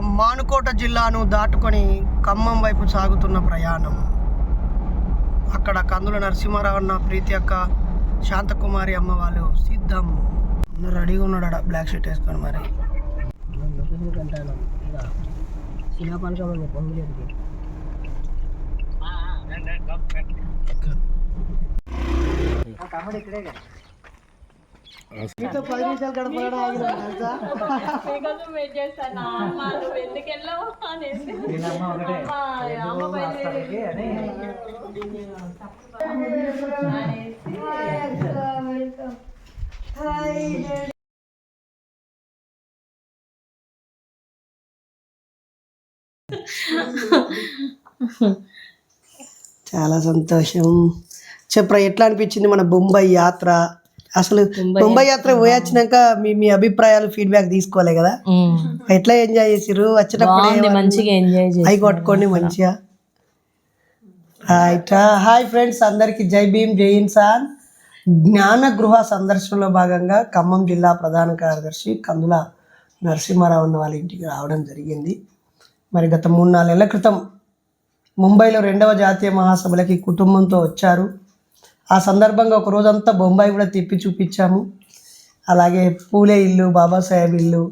మానుకోట జిల్లాను దాటుకొని ఖమ్మం వైపు సాగుతున్న ప్రయాణం. అక్కడ కందుల నరసింహారావు అన్న ప్రీతి అక్క శాంతకుమారి అమ్మ వాళ్ళు సిద్ధం. అందరూ రెడీగా ఉన్నాడు బ్లాక్ షర్ట్ వేసుకొని మరి. మీతో పది నిమిషాలు గడపడం ఆగినాం తెలుసా? మీకోసం వెయిట్ చేస్తాను అమ్మ నువ్వు ఎందుకు వెళ్ళావు అనేసి అమ్మ, అమ్మ బయలుదేరి. చాలా సంతోషం. చెప్పరా ఎట్లా అనిపించింది మన బొంబాయి యాత్ర? అసలు బొంబాయి యాత్ర పోయొచ్చినాక మీ మీ అభిప్రాయాలు ఫీడ్బ్యాక్ తీసుకోలే కదా ఎట్లా ఎంజాయ్ చేసిర్రు? వచ్చేటప్పుడు బాగుంది మంచిగా ఎంజాయ్ చేసి అవి కొట్టుకోండి మంచిగా. రైట్ హాయ్ ఫ్రెండ్స్ అందరికి జై భీమ్ జై ఇన్సాన్. జ్ఞాన గృహ సందర్శనలో భాగంగా ఖమ్మం జిల్లా ప్రధాన కార్యదర్శి కందుల నరసింహారావు అన్న వాళ్ళ ఇంటికి రావడం జరిగింది. మరి గత మూడు నాలుగు నెలల క్రితం ముంబైలో రెండవ జాతీయ మహాసభలకి కుటుంబంతో వచ్చారు. ఆ సందర్భంగా ఒక రోజంతా బొంబాయి కూడా తిప్పి చూపించాము. అలాగే పూలే ఇల్లు బాబాసాహెబ్ ఇల్లు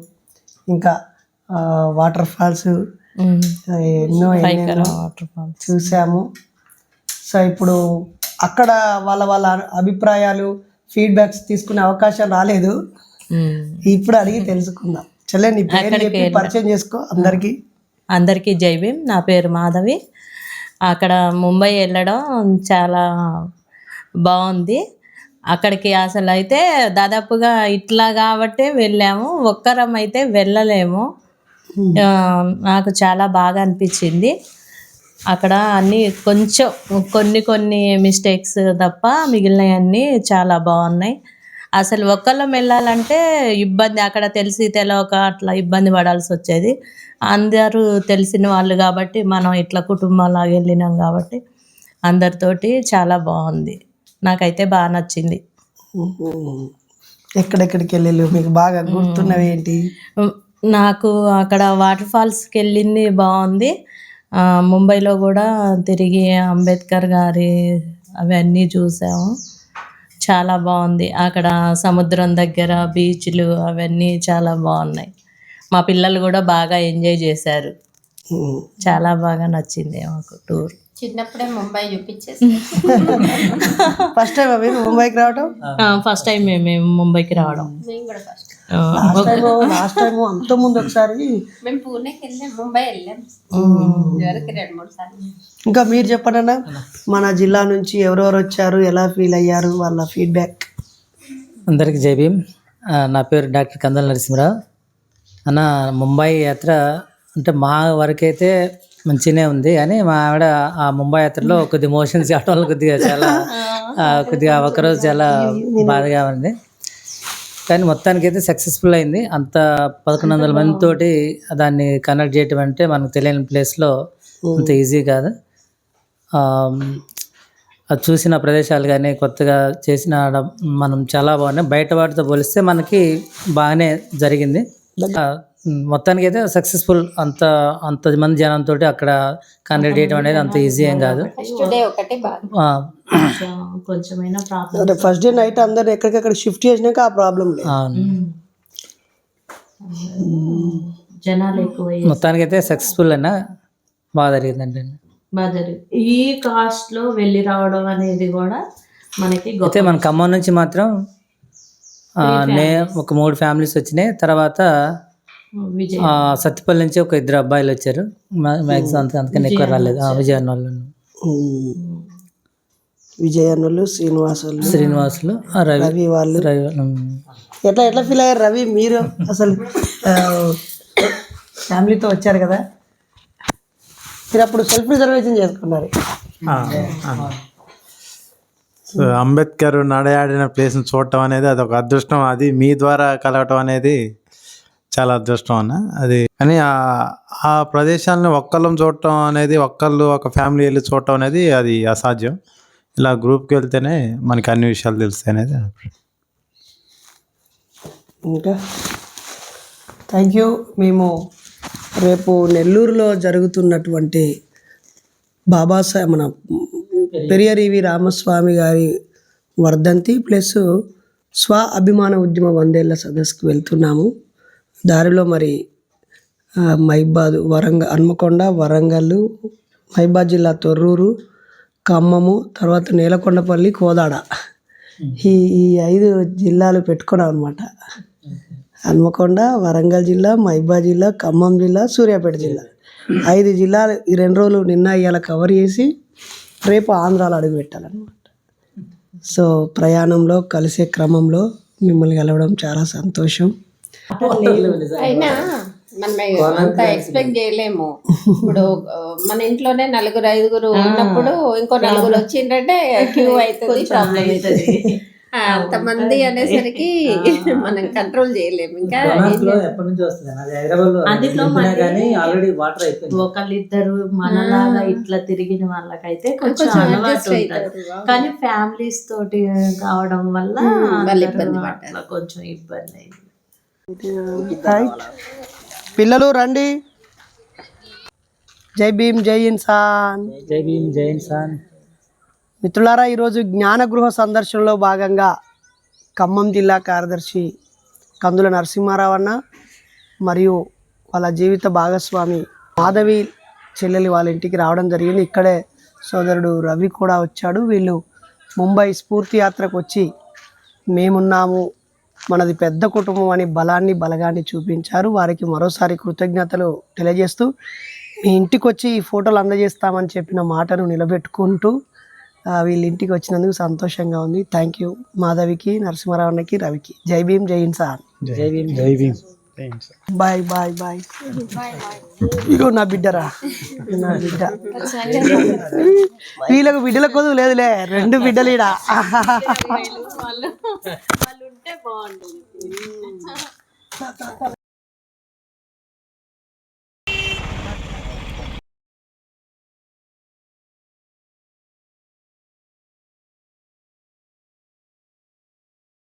ఇంకా వాటర్ ఫాల్స్ ఎన్నో ఎన్నెన్నో చూసాము. సో ఇప్పుడు అక్కడ వాళ్ళ వాళ్ళ అభిప్రాయాలు ఫీడ్బ్యాక్స్ తీసుకునే అవకాశం రాలేదు. ఇప్పుడు అడిగి తెలుసుకుందాం. చెల్లె నీ పేరు చెప్పి పరిచయం చేసుకో అందరికి. అందరికీ జై భీమ్. నా పేరు మాధవి. అక్కడ ముంబై వెళ్ళడం చాలా బాగుంది. అక్కడికి అసలు అయితే దాదాపుగా ఇట్లా కాబట్టే వెళ్ళాము. ఒక్కరం అయితే వెళ్ళలేము నాకు చాలా బాగా అనిపించింది. అక్కడ అన్నీ కొంచెం కొన్ని కొన్ని మిస్టేక్స్ తప్ప మిగిలినవన్నీ చాలా బాగున్నాయి. అసలు ఒక్కళ్ళం వెళ్ళాలంటే ఇబ్బంది అక్కడ తెలిసి తెలవక అట్లా ఇబ్బంది పడాల్సి వచ్చేది. అందరూ తెలిసిన వాళ్ళు కాబట్టి మనం ఇట్లా కుటుంబంలాగా వెళ్ళినాం కాబట్టి అందరితోటి చాలా బాగుంది. నాకైతే బాగా నచ్చింది. ఎక్కడెక్కడికి వెళ్ళి మీకు బాగా గుర్తున్నవి ఏంటి? నాకు అక్కడ వాటర్ ఫాల్స్కి వెళ్ళింది బాగుంది. ముంబైలో కూడా తిరిగి అంబేద్కర్ గారి అవన్నీ చూసాము. చాలా బాగుంది. అక్కడ సముద్రం దగ్గర బీచ్లు అవన్నీ చాలా బాగున్నాయి. మా పిల్లలు కూడా బాగా ఎంజాయ్ చేశారు. చాలా బాగా నచ్చింది మాకు టూర్. చిన్నప్పుడే ముంబై చూపించేసి. ఫస్ట్ టైం మీరు ముంబైకి రావడం? ఫస్ట్ టైం మేము మేము ముంబైకి రావడం. మేము కూడా ఫస్ట్ ఆ, లాస్ట్ టైం అంత ముందు ఒకసారి. మేము పూణేకి వెళ్ళాం ముంబై వెళ్ళాం. ఇదివరకు రెండు మూడు సార్లు. ఇంకా మీరు చెప్పండి అన్న మన జిల్లా నుంచి ఎవరెవరు వచ్చారు ఎలా ఫీల్ అయ్యారు వాళ్ళ ఫీడ్బ్యాక్ అందరికి జై భీమ్. నా పేరు డాక్టర్ కందల నరసింహరావు. అన్న ముంబై యాత్ర అంటే మా వరకైతే మంచిగానే ఉంది కానీ మా ఆవిడ ఆ ముంబై యాత్రలో కొద్ది మోషన్స్ వల్ల కొద్దిగా చాలా కొద్దిగా ఒకరోజు చాలా బాధగా ఉంది. కానీ మొత్తానికి అయితే సక్సెస్ఫుల్ అయింది. అంత పదకొండు వందల మంది తోటి దాన్ని కనెక్ట్ చేయటం అంటే మనకు తెలియని ప్లేస్లో అంత ఈజీ కాదు. అది చూసిన ప్రదేశాలు కానీ కొత్తగా చేసిన ఆడ మనం చాలా బాగున్నాయి. బయట వాటితో పోలిస్తే మనకి బాగానే జరిగింది. మొత్తానికి అయితే సక్సెస్ఫుల్ అంత అంత మంది జనంతో అక్కడ కండక్ట్ చేయడం అనేది అంత ఈజీ ఏం కాదు. ఫస్ట్ డే ఒకటి బాగా ఆ, కొంచెం కొంచెమైనా ప్రాబ్లం అంటే ఫస్ట్ డే నైట్ అందరు ఎక్కడికక్కడ షిఫ్ట్ చేసినాక ఆ ప్రాబ్లం లేదు. అవును. జనాలు ఎక్కువ మొత్తానికి అయితే సక్సెస్ఫుల్ అయినా బాగా జరిగిందండి. బాగా జరిగింది. ఈ కాస్ట్లో వెళ్ళి రావడం అనేది కూడా మనకి అయితే మన ఖమ్మం నుంచి మాత్రం ఆ, నే ఒక మూడు ఫ్యామిలీస్ వచ్చినాయి. తర్వాత సత్తిపల్లి నుంచి ఒక ఇద్దరు అబ్బాయిలు వచ్చారు. మ్యాక్సిమం అంత అంతకన్నా ఎక్కువ రాలేదు. ఆ, విజయవాడ వాళ్ళు విజయనులు శ్రీనివాసులు శ్రీనివాసులు రవి రవి వాళ్ళు. రవి. ఎట్లా ఎట్లా ఫీల్ అయ్యారు రవి మీరు అసలు? ఫ్యామిలీతో వచ్చారు కదా. మీరు అప్పుడు సెల్ఫ్ రిజర్వేషన్ చేసుకున్నారు. అంబేద్కర్ నడయాడిన ప్లేస్ని చూడటం అనేది అది ఒక అదృష్టం. అది మీ ద్వారా కలగటం అనేది చాలా అదృష్టం అన్న. అది కానీ ఆ- ఆ ప్రదేశాలను ఒక్కళ్ళం చూడటం అనేది ఒక్కళ్ళు ఒక ఫ్యామిలీ వెళ్ళి చూడటం అనేది అది అసాధ్యం. ఇలా గ్రూప్కి వెళ్తేనే మనకి అన్ని విషయాలు తెలుస్తాయి అనేది ఇంకా? Thank you. మేము రేపు నెల్లూరులో జరుగుతున్నటువంటి బాబాసాహెబ్ మన పెరియరివి రామస్వామి గారి వర్ధంతి ప్లస్ స్వ అభిమాన ఉద్యమ వందేళ్ళ సదస్సుకు వెళ్తున్నాము. దారిలో మరి మైబాద్ వరంగల్ హన్మకొండ వరంగల్ మైబాద్ జిల్లా తొర్రూరు ఖమ్మము తర్వాత నేలకొండపల్లి కోదాడ. ఈ ఈ ఐదు జిల్లాలు పెట్టుకున్నాం అనమాట హన్మకొండ వరంగల్ జిల్లా మైబాద్ జిల్లా ఖమ్మం జిల్లా సూర్యాపేట జిల్లా. ఐదు జిల్లాలు ఈ రెండు రోజులు నిన్న ఇవాళ కవర్ చేసి రేపు ఆంధ్రాలో అడుగు పెట్టాలన్నమాట. సో ప్రయాణంలో కలిసే క్రమంలో మిమ్మల్ని కలవడం చాలా సంతోషం. అయినా మనం అంత ఎక్స్పెక్ట్ చేయలేము. ఇప్పుడు మన ఇంట్లోనే నలుగురు ఐదుగురు ఉన్నప్పుడు ఇంకో నలుగురు వచ్చిందంటే క్యూ అవుతుంది ప్రాబ్లం అవుతుంది. ఆ, అంతమంది అనేసరికి మనం కంట్రోల్ చేయలేము. ఇంకా ఎప్పటి నుంచి వస్తుంది? అది హైదరాబాద్ అందులో మళ్ళీ కానీ ఆల్రెడీ వాటర్ అయిపోయింది. ఒకళ్ళిద్దరు మనలాగా ఇట్లా తిరిగిన వాళ్ళకైతే కొంచెం అలవాటు కానీ ఫ్యామిలీస్ తోటి కావడం వల్ల ఇబ్బంది కొంచెం ఇబ్బంది అయింది. రైట్ పిల్లలు రండి. జై భీమ్ జై ఇన్సాన్. జై భీమ్ జై ఇన్సాన్. మిత్రులారా ఈరోజు జ్ఞానగృహ సందర్శనలో భాగంగా ఖమ్మం జిల్లా కార్యదర్శి కందుల నరసింహారావు అన్న మరియు వాళ్ళ జీవిత భాగస్వామి మాధవి చెల్లెలి వాళ్ళ ఇంటికి రావడం జరిగింది. ఇక్కడే సోదరుడు రవి కూడా వచ్చాడు. వీళ్ళు ముంబై స్ఫూర్తి యాత్రకు వచ్చి మేమున్నాము. మనది పెద్ద కుటుంబం అని బలాన్ని బలగాన్ని చూపించారు. వారికి మరోసారి కృతజ్ఞతలు తెలియజేస్తూ మీ ఇంటికి వచ్చి ఈ ఫోటోలు అందజేస్తామని చెప్పిన మాటను నిలబెట్టుకుంటూ వీళ్ళ ఇంటికి వచ్చినందుకు సంతోషంగా ఉంది. థ్యాంక్ యూ మాధవికి నరసింహారావు అన్నకి రవికి. జై భీమ్ జై Insaan Jai Bhim Jai Bhim. Bye bye bye ఇగో నా బిడ్డరా. నా బిడ్డ. వీళ్ళకు బిడ్డల కొద్దు లేదులే. రెండు బిడ్డలు ఈడ